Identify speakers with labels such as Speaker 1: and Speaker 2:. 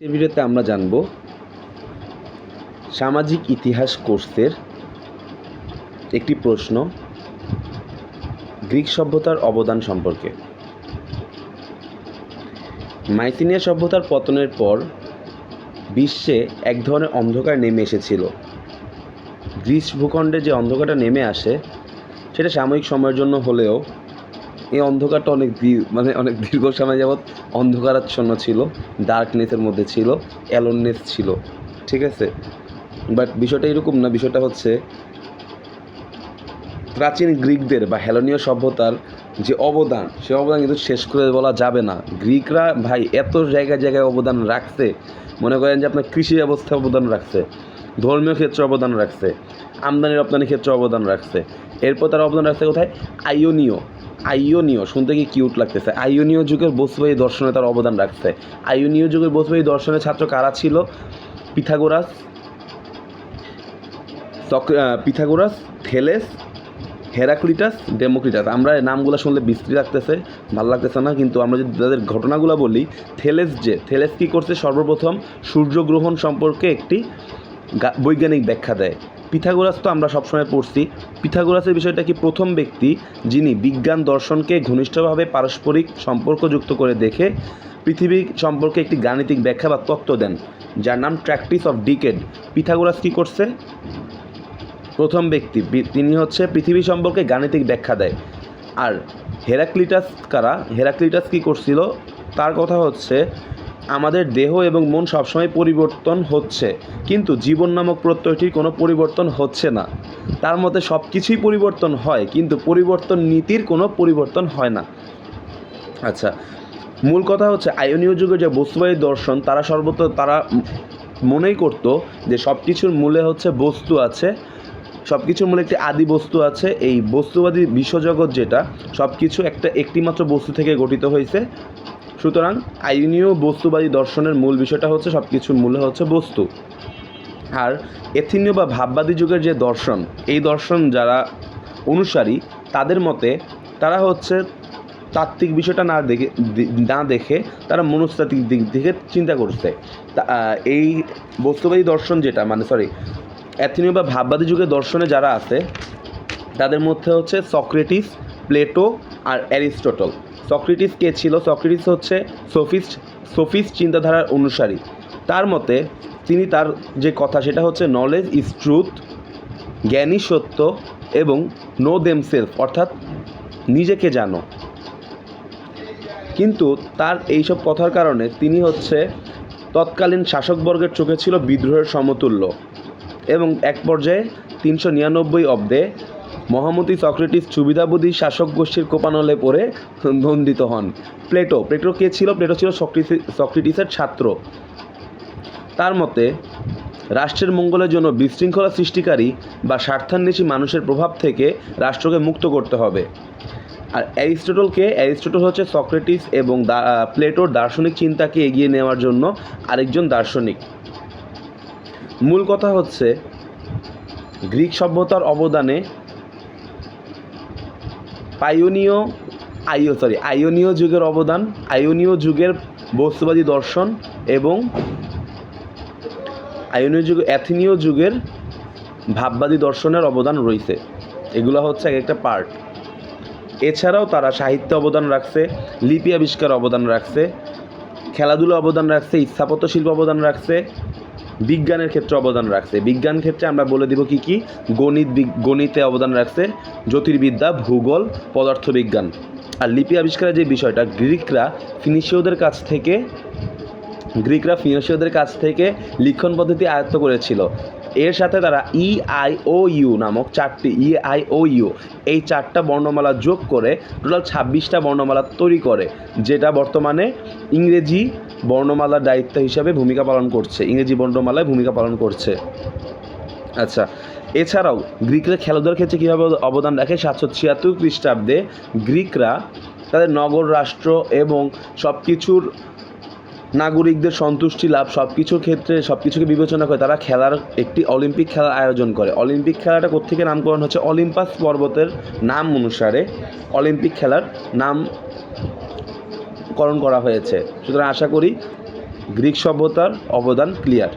Speaker 1: এই ভিডিওতে আমরা জানব সামাজিক ইতিহাস কোর্সের একটি প্রশ্ন, গ্রিক সভ্যতার অবদান সম্পর্কে। মাইসিনিয়া সভ্যতার পতনের পর বিশ্বে এক ধরনের অন্ধকার নেমে এসেছিল। গ্রিস ভূখণ্ডে যে অন্ধকারটা নেমে আসে, সেটা সাময়িক সময়ের জন্য হলেও এই অন্ধকারটা অনেক মানে অনেক দীর্ঘ সময় যাবৎ অন্ধকারাচ্ছন্ন ছিল ডার্কনেসের মধ্যে ছিল অ্যালোননেস ছিল, ঠিক আছে? বাট বিষয়টা এরকম না, বিষয়টা হচ্ছে প্রাচীন গ্রিকদের বা হেলনীয় সভ্যতার যে অবদান, সে অবদান কিন্তু শেষ করে বলা যাবে না। গ্রিকরা ভাই এত জায়গায় জায়গায় অবদান রাখছে, মনে করেন যে আপনার কৃষি ব্যবস্থায় অবদান রাখছে, ধর্মীয় ক্ষেত্রে অবদান রাখছে আমদানি রপ্তানির ক্ষেত্রে অবদান রাখছে, এরপর তারা অবদান রাখছে কোথায়? আইওনীয় আইওনীয় শুনতে কি কিউট লাগতেছে? আইওনীয় যুগের বস্তুবাহী দর্শনে তার অবদান রাখছে। আইওনীয় যুগের বস্তুবাহী দর্শনের ছাত্র কারা ছিল? Pythagoras Pythagoras, Thales, Heraclitus, Democritus. আমরা নামগুলো শুনলে বিশ্রী লাগতেছে, ভালো লাগতেছে না, কিন্তু আমরা যদি তাদের ঘটনাগুলো বলি, থেলেস যে, থেলেস কী করছে? সর্বপ্রথম সূর্যগ্রহণ সম্পর্কে একটি বৈজ্ঞানিক ব্যাখ্যা দেয়। পিথাগোরাস তো আমরা সবসময় পড়ছি। পিথাগোরাসের বিষয়টা কি প্রথম ব্যক্তি যিনি বিজ্ঞান দর্শনকে ঘনিষ্ঠভাবে পারস্পরিক সম্পর্কযুক্ত করে দেখে পৃথিবী সম্পর্কে একটি গাণিতিক ব্যাখ্যা বা তত্ত্ব দেন, যার নাম ট্র্যাকটিস অফ ডিকেড। পিথাগোরাস কী করছে? প্রথম ব্যক্তি তিনি হচ্ছে পৃথিবী সম্পর্কে গাণিতিক ব্যাখ্যা দেয়। আর হেরাক্লিটাস কারা? হেরাক্লিটাস কী করছিল? তার কথা হচ্ছে আমাদের দেহ এবং মন সবসময় পরিবর্তন হচ্ছে, কিন্তু জীবন নামক প্রত্যয়টির কোনো পরিবর্তন হচ্ছে না। তার মধ্যে সব কিছুই পরিবর্তন হয়, কিন্তু পরিবর্তন নীতির কোনো পরিবর্তন হয় না। আচ্ছা মূল কথা হচ্ছে আয়নীয় যুগের যে বস্তুবাহী দর্শন, তারা সর্বত্র তারা মনেই করতো যে সব কিছুর মূলে হচ্ছে বস্তু আছে সব কিছুর মূলে একটি আদি বস্তু আছে। এই বস্তুবাদী বিশ্বজগৎ যেটা সব কিছু একটা একটিমাত্র বস্তু থেকে গঠিত হয়েছে। সুতরাং আইনীয় বস্তুবাদী দর্শনের মূল বিষয়টা হচ্ছে সব কিছুর মূলে হচ্ছে বস্তু। আর এথিনীয় বা ভাববাদী যুগের যে দর্শন, এই দর্শন যারা অনুসারী, তাদের মতে তারা হচ্ছে তাত্ত্বিক বিষয়টা না দেখে না দেখে তারা মনস্তাত্ত্বিক দিক থেকে চিন্তা করছে। এই বস্তুবাদী দর্শন যেটা মানে সরি অ্যাথিনীয় বা ভাববাদী যুগের দর্শনে যারা আছে, তাদের মধ্যে হচ্ছে সক্রেটিস, প্লেটো আর অ্যারিস্টটল। সক্রেটিস কে ছিল? সক্রেটিস হচ্ছে সোফিস্ট সোফিস্ট চিন্তাধারার অনুসারী। তার মতে, তিনি তার যে কথা, সেটা হচ্ছে নলেজ ইজ ট্রুথ জ্ঞানী সত্য এবং নো দেম সেলফ অর্থাৎ নিজেকে জানো। কিন্তু তার এইসব কথার কারণে তিনি হচ্ছে তৎকালীন শাসকবর্গের চোখে ছিল বিদ্রোহের সমতুল্য এবং এক পর্যায়ে তিনশো নিরানব্বই অব্দে মহামতি সক্রেটিস সুবিধাবোধী শাসক গোষ্ঠীর কোপানলে পড়ে দণ্ডিত হন। প্লেটো প্লেটো কে ছিল? প্লেটো ছিল সক্রেটিস, সক্রেটিসের ছাত্র। তার মতে, রাষ্ট্রের মঙ্গলের জন্য বিশৃঙ্খলা সৃষ্টিকারী বা স্বার্থান্বেষী মানুষের প্রভাব থেকে রাষ্ট্রকে মুক্ত করতে হবে। আর অ্যারিস্টটলকে অ্যারিস্টটল হচ্ছে সক্রেটিস এবং প্লেটোর দার্শনিক চিন্তাকে এগিয়ে নেওয়ার জন্য আরেকজন দার্শনিক। মূল কথা হচ্ছে, গ্রিক সভ্যতার অবদানে পাইওনীয় আইও সরি আইওনীয় যুগের অবদান আইওনীয় যুগের বস্তুবাদী দর্শন এবং আইওনীয় যুগ অ্যাথিনীয় যুগের ভাববাদী দর্শনের অবদান রয়েছে। এগুলো হচ্ছে এক একটা পার্ট এছাড়াও তারা সাহিত্য অবদান রাখছে, লিপি আবিষ্কার অবদান রাখছে খেলাধুলা অবদান রাখছে, স্থাপত্য শিল্প অবদান রাখছে বিজ্ঞানের ক্ষেত্রে অবদান রাখছে। বিজ্ঞান ক্ষেত্রে আমরা বলে দিব কি কি? গণিত গণিতে অবদান রাখছে জ্যোতির্বিদ্যা, ভূগোল, পদার্থবিজ্ঞান। আর লিপি আবিষ্কারের যে বিষয়টা, গ্রিকরা ফিনিশীয়দের কাছ থেকে গ্রিকরা ফিনিশীয়দের কাছ থেকে লিখন পদ্ধতি আয়ত্ত করেছিল। এর সাথে তারা ই আই ও ইউ নামক চারটি ই আই ও ইউ এই চারটা বর্ণমালা যোগ করে টোটাল ছাব্বিশটা বর্ণমালা তৈরি করে, যেটা বর্তমানে ইংরেজি বর্ণমালার দায়িত্ব হিসাবে ভূমিকা পালন করছে, ইংরেজি বর্ণমালায় ভূমিকা পালন করছে। আচ্ছা এছাড়াও গ্রিকরা খেলাধুলার ক্ষেত্রে কীভাবে অবদান রাখে? সাতশো ছিয়াত্তর খ্রিস্টাব্দে গ্রিকরা তাদের নগর, রাষ্ট্র এবং সব কিছুর নাগরিকদের সন্তুষ্টি লাভ সব কিছুর ক্ষেত্রে সব কিছুকে বিবেচনা করে তারা খেলার একটি অলিম্পিক খেলার আয়োজন করে। অলিম্পিক খেলাটা কোথেকে নামকরণ হচ্ছে? অলিম্পাস পর্বতের নাম অনুসারে অলিম্পিক খেলার নামকরণ করা হয়েছে। সুতরাং আশা করি গ্রিক সভ্যতার অবদান ক্লিয়ার